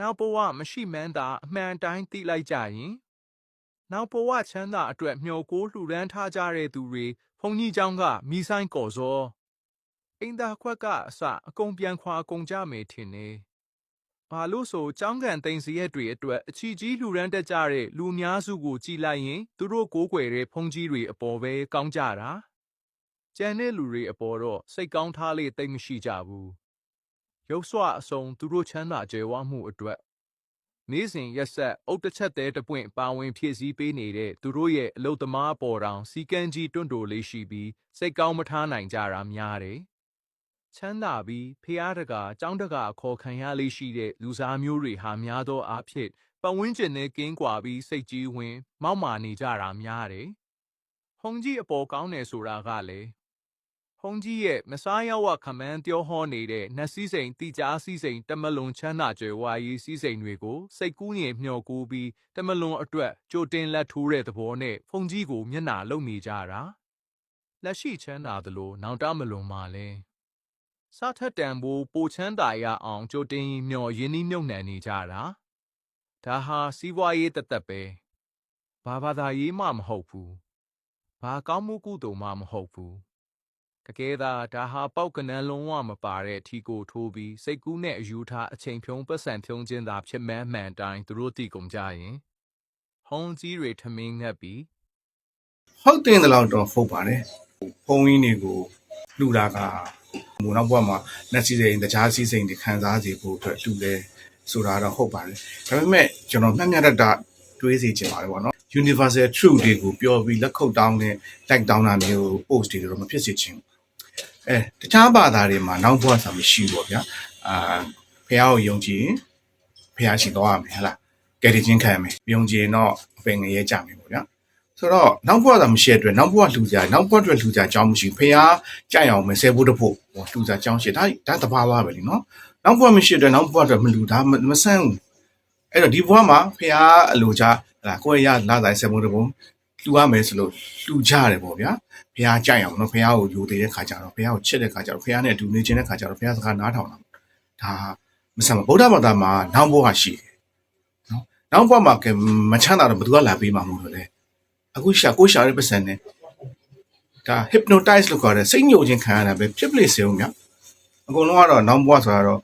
နောက်ဘဝမရှိမှန်းသာအမှန်တိုင်းသိလိုက်ကြရင်နောက်ဘဝချမ်းသာအတွက်မျှော်ကိုလှူဒန်းထားကြတဲ့သူတွေဘုံကြီးเจ้าကမိဆိုင်ကော်စောအိမ်သာခွက်ကအစအကုန်ပြန်ခွာကုန်ကြမယ်ထင်နေဘာလို့ဆိုចောင်းကန်သိန်းစရက်တွေအတွက်အချီကြီးလှူဒန်းတတ်ကြတဲ့လူအများစုကိုကြည်လိုက်ရင်သူတို့ကိုးကွယ်တဲ့ဘုံကြီးတွေအပေါ်ပဲကောင်းကြတာကျန်တဲ့လူတွေအပေါ်တော့စိတ်ကောင်းထားလေတိတ်မရှိကြဘူး ရုပ်စွအစုံသူတို့ချမ်းသာကြွယ်ဝမှုအတွက်နေ့စဉ်ရက်ဆက်အုတ်တစ်ချက်သေးတစ်ပွင့်ပါဝင်ဖြည့်ဆည်းပေးနေတဲ့သူတို့ရဲ့အလုသမားပေါ်တောင်စီကန်းကြီးတွန့်တိုလေးရှိပြီးစိတ်ကောင်းမထားနိုင်ကြတာများတယ်။ချမ်းသာပြီးဖျားတကာចောင်းတကာခေါ်ခံရလေးရှိတဲ့လူစားမျိုးတွေဟာများသောအားဖြင့်ပတ်ဝန်းကျင်နဲ့ကင်းကွာပြီးစိတ်ကြီးဝင် မောက်မာနေကြတာများတယ်။ဟုံကြီးအပေါ်ကောင်းတယ်ဆိုတာကလည်း ဟုံးကြီးရဲ့မစားရောက်ဝခမန်းပြောဟောနေတဲ့နတ်စည်းစိမ်တိကြားစည်းစိမ်တမလွန်ချမ်းသာကြွယ်ဝရေးစည်းစိမ်တွေကိုစိတ်ကူးရင်မျှော်ကူးပြီးတမလွန်အတွက်ကြိုတင်လက်ထိုးတဲ့သဘောနဲ့ဖုန်ကြီးကိုမျက်နှာလုံနေကြတာလက်ရှိချမ်းသာသလိုနောင်တမလွန်မှလဲစားထက်တန်ဖို့ပိုချမ်းသာရအောင်ကြိုတင်ရင်မျှော်ရင်းနှီးမြုပ်နှံနေကြတာဒါဟာစီးပွားရေးတသက်ပဲဘာဘာသာရေးမှမဟုတ်ဘူးဘာကောင်းမှုကုသိုလ်မှမဟုတ်ဘူး တကယ်သာဒါဟာပောက်ကနန်းလုံးဝမပါတဲ့အထီကိုထိုးပြီးစိတ်ကူးနဲ့အယူထားအချိန်ဖြုံးပတ်စံဖြုံးခြင်းသာဖြစ်မှန်းမှန်တိုင်းသူတို့သိကုန်ကြရင်ဟုံးကြီးတွေထမင်းငတ်ပြီးဟုတ်တင်တယ်လို့တော့ဟုတ်ပါတယ်ဖုန်းကြီးတွေကိုလှူတာကမူနောက်ဘက်မှာလက်စီစိန်တခြားစီစိန်တွေခံစားစီဖို့အတွက်လှူလဲဆိုတာတော့ဟုတ်ပါတယ်ဒါပေမဲ့ကျွန်တော်မျှမျှတတတွေးစီချင်ပါတယ်ပေါ့နော် universal truth တွေကိုပြောပြီးလက်ခုပ်တောင်းတဲ့ like တောင်းတာမျိုး post တွေတော့မဖြစ်စေချင်ဘူး အဲတခြားဘာသာတွေမှာနောက်ဘဝဆိုမရှိဘူးပေါ့ဗျာအာဖះကိုယုံကြည်ရင်ဖះရှိသွားရမယ်ဟဟလားကယ်တင်ချင်းခံရမယ်ယုံကြည်ရင်တော့အပင်ငရဲကြမယ်ပေါ့ဗျာဆိုတော့နောက်ဘဝသာမရှိတဲ့အတွက်နောက်ဘဝလှူကြနောက်ဘဝအတွက်လှူကြအကြောင်းမရှိဘူးဖះကြိုက်အောင်မဆဲဖို့တဖို့ဟောလှူကြအကြောင်းရှိဒါဒါတဘာဝပဲလीနော်နောက်ဘဝမရှိတဲ့အတွက်နောက်ဘဝအတွက်မလှူဒါမမဆန်းဘူးအဲ့တော့ဒီဘဝမှာဖះအလိုကြဟလာကိုယ့်ရဲ့ရလာတိုင်းဆဲဖို့တဖို့ လှူရမယ်ဆိုလို့လှူကြရတယ်ပေါ့ဗျာဖះကြိုက်အောင်နော်ဖះကိုယူသေးတဲ့ခါကြတော့ဖះကိုချစ်တဲ့ခါကြတော့ဖះနဲ့အတူနေခြင်းတဲ့ခါကြတော့ဖះစကားနားထောင်တာဒါမဆန်းဘူးဗုဒ္ဓဘာသာမှာနောက်ဘဝရှိတယ်နော်နောက်ဘဝမှာကဲမချမ်းသာတော့ဘယ်သူကလာပေးမှာမဟုတ်လို့လေအခုရှာကိုရှာတဲ့ပတ်စံနဲ့ဒါ hypnotize လို့ခေါ်တဲ့စိတ်ညှို့ခြင်းခံရတာပဲဖြစ်ပလေစေအောင်မြအကုန်လုံးကတော့နောင်ဘွားဆိုတာတော့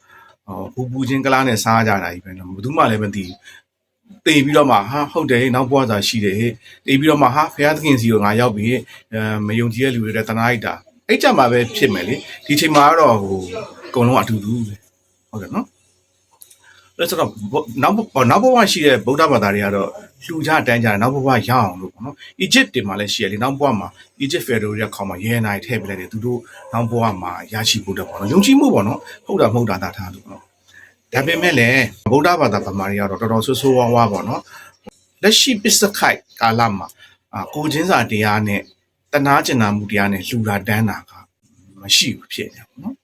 ဟိုဘူပူချင်းကလားနဲ့စားကြတာကြီးပဲနော်ဘယ်သူမှလည်းမသိ ဘူးတေးပြီးတော့မှဟာဟုတ်တယ်ဟေ့နောက်ဘွားဆိုတာရှိတယ်ဟေ့တေးပြီးတော့မှဟာဖះသခင်စီကိုငါရောက်ပြီအဲမယုံကြည်တဲ့လူတွေတနာလိုက်တာအဲ့ကြမှာပဲဖြစ်မယ်လေဒီချိန်မှာတော့ဟိုအကုန်လုံးအတူတူပဲဟုတ်တယ်နော်အဲ့ဆိုတော့နောက်နောက်ဘဝရှိတဲ့ဗုဒ္ဓဘာသာတွေကတော့လှူကြတန်းကြနောက်ဘဝရအောင်လို့ပေါ့နော်အီဂျစ်တွေမှာလည်းရှိရလေနောက်ဘဝမှာအီဂျစ်ဖယ်ဒိုတွေကခေါင်းမှာရဲနိုင်ထည့်ပြလိုက်တယ်သူတို့နောက်ဘဝမှာရရှိဖို့တော့ပေါ့နော်ယုံကြည်မှုပေါ့နော်ဟုတ်တာမဟုတ်တာသာထားလို့ပေါ့နော် ဒါပေမဲ့လည်းဗုဒ္ဓဘာသာဗမာတွေကတော့တော်တော်ဆိုးဆိုးဝါးဝါပေါ့နော်လက်ရှိပစ္စခိုက်ကာလမှာအာကိုချင်းစာတရားနဲ့တနာကျင်နာမှုတရားနဲ့လှူတာတန်းတာကမရှိဘူးဖြစ်နေပေါ့နော်